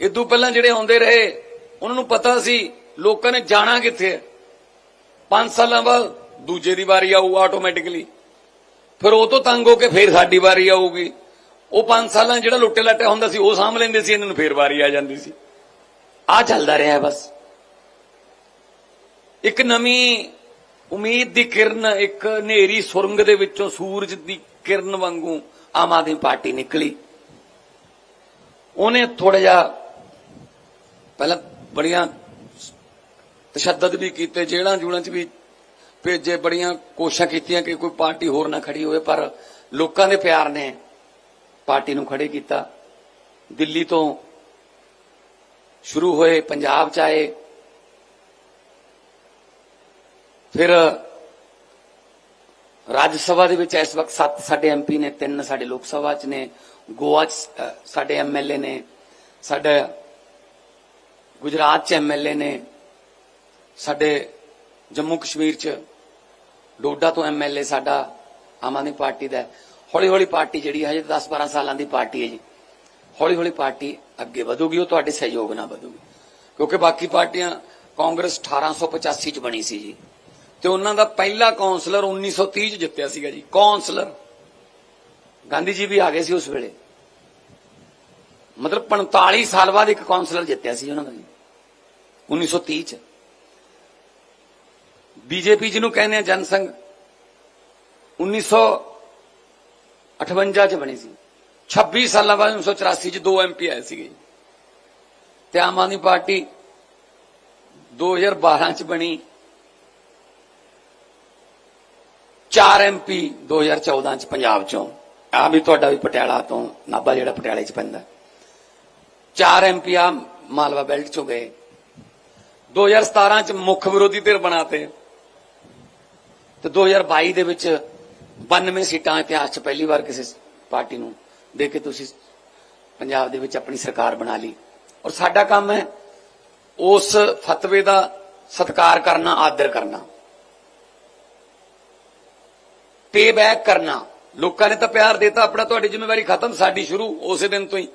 ਇਦੋਂ ਪਹਿਲਾਂ ਜਿਹੜੇ ਆਉਂਦੇ ਰਹੇ, ਉਹਨਾਂ ਨੂੰ ਪਤਾ ਸੀ ਲੋਕਾਂ ਨੇ ਜਾਣਾ ਕਿੱਥੇ ਹੈ। 5 ਸਾਲਾਂ ਬਾਅਦ ਦੂਜੇ ਦੀ ਵਾਰੀ ਆਊ ਆਟੋਮੈਟਿਕਲੀ ਫਿਰ ਉਹ ਤੋਂ ਤੰਗ ਹੋ ਕੇ ਫਿਰ ਸਾਡੀ ਵਾਰੀ ਆਊਗੀ। ਉਹ 5 ਸਾਲਾਂ ਜਿਹੜਾ ਲੁੱਟੇ ਲੱਟੇ ਹੁੰਦਾ ਸੀ, ਉਹ ਸਾਂਭ ਲੈਂਦੇ ਸੀ, ਇਹਨਾਂ ਨੂੰ ਫਿਰ ਵਾਰੀ ਆ ਜਾਂਦੀ ਸੀ। ਆ ਚੱਲਦਾ ਰਿਹਾ ਬਸ। ਇੱਕ ਨਵੀਂ ਉਮੀਦ ਦੀ ਕਿਰਨ, ਇੱਕ ਹਨੇਰੀ ਸੁਰੰਗ ਦੇ ਵਿੱਚੋਂ ਸੂਰਜ ਦੀ ਕਿਰਨ ਵਾਂਗੂ ਆਮ ਆਦਮੀ ਪਾਰਟੀ ਨਿਕਲੀ। ਉਹਨੇ ਥੋੜਾ ਜਿਹਾ ਪਹਿਲਾਂ ਬੜੀਆਂ ਤਸ਼ੱਦਦ ਵੀ ਕੀਤੇ ਜੇਲਾਂ ਜੂਲਾਂ 'ਚ ਵੀ ਭੇਜੇ ਬੜੀਆਂ ਕੋਸ਼ਿਸ਼ਾਂ ਕੀਤੀਆਂ ਕਿ ਕੋਈ ਪਾਰਟੀ ਹੋਰ ਨਾ ਖੜੀ ਹੋਵੇ ਪਰ ਲੋਕਾਂ ਦੇ ਪਿਆਰ ਨੇ ਪਾਰਟੀ ਨੂੰ ਖੜੇ ਕੀਤਾ। ਦਿੱਲੀ ਤੋਂ ਸ਼ੁਰੂ ਹੋਏ ਪੰਜਾਬ ਚ ਆਏ। ਫਿਰ ਰਾਜ ਸਭਾ ਦੇ ਵਿੱਚ ਇਸ ਵਕਤ ਸੱਤ ਸਾਡੇ ਐਮਪੀ ਨੇ ਤਿੰਨ ਸਾਡੇ ਲੋਕ ਸਭਾ ਚ ਨੇ ਗੋਆ ਚ ਅ, ਸਾਡੇ ਐਮਐਲਏ ਨੇ ਸਾਡਾ ਗੁਜਰਾਤ ਚ ਐਮਐਲਏ ਨੇ ਸਾਡੇ ਜੰਮੂ ਕਸ਼ਮੀਰ ਚ ਡੋਡਾ ਤੋਂ ਐਮਐਲਏ ਸਾਡਾ ਆਮ ਆਦਮੀ ਪਾਰਟੀ ਦਾ ਹੌਲੀ ਹੌਲੀ ਪਾਰਟੀ ਜਿਹੜੀ ਹਜੇ 10 12 ਸਾਲਾਂ ਦੀ ਪਾਰਟੀ ਹੈ ਜੀ। ਹੌਲੀ ਹੌਲੀ ਪਾਰਟੀ ਅੱਗੇ ਵਧੂਗੀ, ਉਹ ਤੁਹਾਡੇ ਸਹਿਯੋਗ ਨਾਲ ਵਧੂਗੀ। ਕਿਉਂਕਿ ਬਾਕੀ ਪਾਰਟੀਆਂ ਕਾਂਗਰਸ 1885 ਚ ਬਣੀ ਸੀ ਜੀ। ਤੇ ਉਹਨਾਂ ਦਾ ਪਹਿਲਾ ਕਾਉਂਸਲਰ 1930 ਚ ਜਿੱਤਿਆ ਸੀਗਾ ਜੀ। ਕਾਉਂਸਲਰ ਗਾਂਧੀ ਜੀ ਵੀ ਆ ਗਏ ਸੀ ਉਸ ਵੇਲੇ। ਮਤਲਬ 45 ਸਾਲ ਬਾਅਦ ਇੱਕ ਕਾਉਂਸਲਰ ਜਿੱਤਿਆ ਸੀ ਉਹਨਾਂ ਦਾ ਜੀ। 1930 ਚ। ਬੀਜੇਪੀ ਜਿਹਨੂੰ ਕਹਿੰਦੇ ਆ ਜਨਸੰਘ 1958 ਚ ਬਣੀ ਸੀ। 26 ਸਾਲਾਂ ਬਾਅਦ 1984 ਚ ਦੋ ਐਮਪੀ ਆਏ ਸੀਗੇ। ਤੇ ਆਮ ਆਦਮੀ ਪਾਰਟੀ 2012 ਚ ਬਣੀ। 4 ਐਮਪੀ 2014 ਚ ਪੰਜਾਬ ਚੋਂ। ਆ ਵੀ ਤੁਹਾਡਾ ਵੀ ਪਟਿਆਲਾ ਤੋਂ ਨਾਭਾ ਜਿਹੜਾ ਪਟਿਆਲੇ ਚ ਪੈਂਦਾ। 4 ਐਮਪੀ ਆ ਮਾਲਵਾ ਬੈਲਟ ਚੋਂ ਗਏ। 2017 ਚ ਮੁੱਖ ਵਿਰੋਧੀ ਧਿਰ ਬਣਾਤੇ। ਤੇ 2022 ਦੇ ਵਿੱਚ 92 ਸੀਟਾਂ ਇਤਿਹਾਸ 'ਚ ਪਹਿਲੀ ਵਾਰ ਕਿਸੇ ਪਾਰਟੀ ਨੂੰ ਦੇ ਕੇ ਤੁਸੀਂ ਪੰਜਾਬ ਦੇ ਵਿੱਚ ਆਪਣੀ ਸਰਕਾਰ ਬਣਾ ਲਈ। ਔਰ ਸਾਡਾ ਕੰਮ ਹੈ ਉਸ ਫਤਵੇ ਦਾ ਸਤਿਕਾਰ ਕਰਨਾ, ਆਦਰ ਕਰਨਾ। ਪੇ ਬੈਕ ਕਰਨਾ। ਲੋਕਾਂ ਨੇ ਤਾਂ ਪਿਆਰ ਦਿੱਤਾ, ਆਪਣਾ ਤੁਹਾਡੀ ਜ਼ਿੰਮੇਵਾਰੀ ਖਤਮ, ਸਾਡੀ ਸ਼ੁਰੂ, ਉਸੇ ਦਿਨ ਤੋਂ ਹੀ।